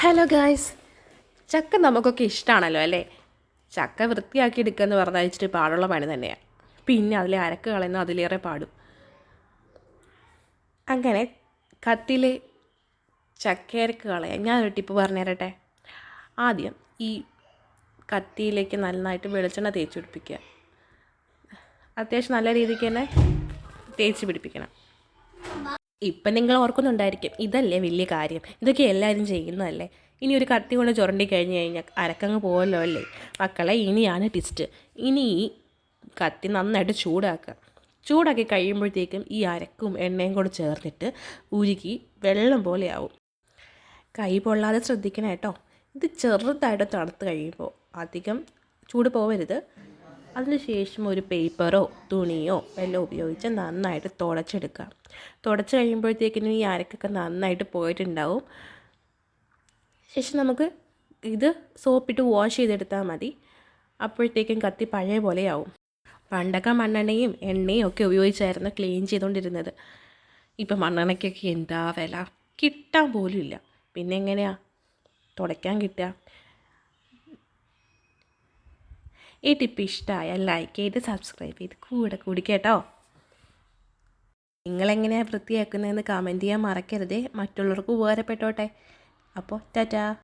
Hello guys ചക്ക നമുക്കൊക്കെ ഇഷ്ടമാണല്ലോ അല്ലേ? ചക്ക വൃത്തിയാക്കി എടുക്കുക എന്ന് പറഞ്ഞാൽ ഇച്ചിരി പാടുള്ള പണി തന്നെയാണ് പിന്നെ അതിലെ അരക്ക് കളയുന്ന അതിലേറെ പാടും. അങ്ങനെ കത്തിയിൽ ചക്കയരക്ക് കളയാം. ഞാനൊരു ടിപ്പ് പറഞ്ഞു തരട്ടെ ആദ്യം ഈ കത്തിയിലേക്ക് നന്നായിട്ട് വെളിച്ചെണ്ണ തേച്ച് പിടിപ്പിക്കുക. അത്യാവശ്യം നല്ല രീതിക്ക് തന്നെ തേച്ച് പിടിപ്പിക്കണം. ഇപ്പം നിങ്ങൾ ഓർക്കുന്നുണ്ടായിരിക്കും ഇതല്ലേ വലിയ കാര്യം ഇതൊക്കെ എല്ലാവരും ചെയ്യുന്നതല്ലേ? ഇനി ഒരു കത്തി കൊണ്ട് ചുരണ്ടി കഴിഞ്ഞ് കഴിഞ്ഞാൽ അരക്കങ്ങ് പോകല്ലോ അല്ലേ? മക്കളെ ഇനിയാണ് ടിസ്റ്റ് ഇനി ഈ കത്തി നന്നായിട്ട് ചൂടാക്കുക. ചൂടാക്കി കഴിയുമ്പോഴത്തേക്കും ഈ അരക്കും എണ്ണയും കൂടെ ചേർന്നിട്ട് ഉരുക്കി വെള്ളം പോലെയാവും കൈ പൊള്ളാതെ ശ്രദ്ധിക്കണം കേട്ടോ. ഇത് ചെറുതായിട്ട് തണുത്ത് കഴിയുമ്പോൾ അധികം ചൂട് പോവരുത്. അതിനുശേഷം ഒരു പേപ്പറോ തുണിയോ എല്ലാം ഉപയോഗിച്ച് നന്നായിട്ട് തുടച്ചെടുക്കുക. തുടച്ച് കഴിയുമ്പോഴത്തേക്കിനും ഈ അരക്കൊക്കെ നന്നായിട്ട് പോയിട്ടുണ്ടാവും. ശേഷം നമുക്ക് ഇത് സോപ്പിട്ട് വാഷ് ചെയ്തെടുത്താൽ മതി. അപ്പോഴത്തേക്കും കത്തി പഴയ പോലെയാവും. പണ്ടൊക്കെ മണ്ണെണ്ണയും എണ്ണയും ഒക്കെ ഉപയോഗിച്ചായിരുന്നു ക്ലീൻ ചെയ്തുകൊണ്ടിരുന്നത്. ഇപ്പം മണ്ണെണ്ണയ്ക്കൊക്കെ എന്താ വില? കിട്ടാൻ പോലും ഇല്ല. പിന്നെ എങ്ങനെയാ? തുടയ്ക്കാൻ കിട്ടുക. ഈ ടിപ്പ് ഇഷ്ടമായാൽ ലൈക്ക് ചെയ്ത് സബ്സ്ക്രൈബ് ചെയ്ത് കൂടെ കൂടി കേട്ടോ. നിങ്ങളെങ്ങനെയാണ് വൃത്തിയാക്കുന്നതെന്ന് കമന്റ് ചെയ്യാൻ മറക്കരുതേ. മറ്റുള്ളവർക്ക് ഉപകാരപ്പെട്ടോട്ടെ. അപ്പോൾ ടാറ്റാ.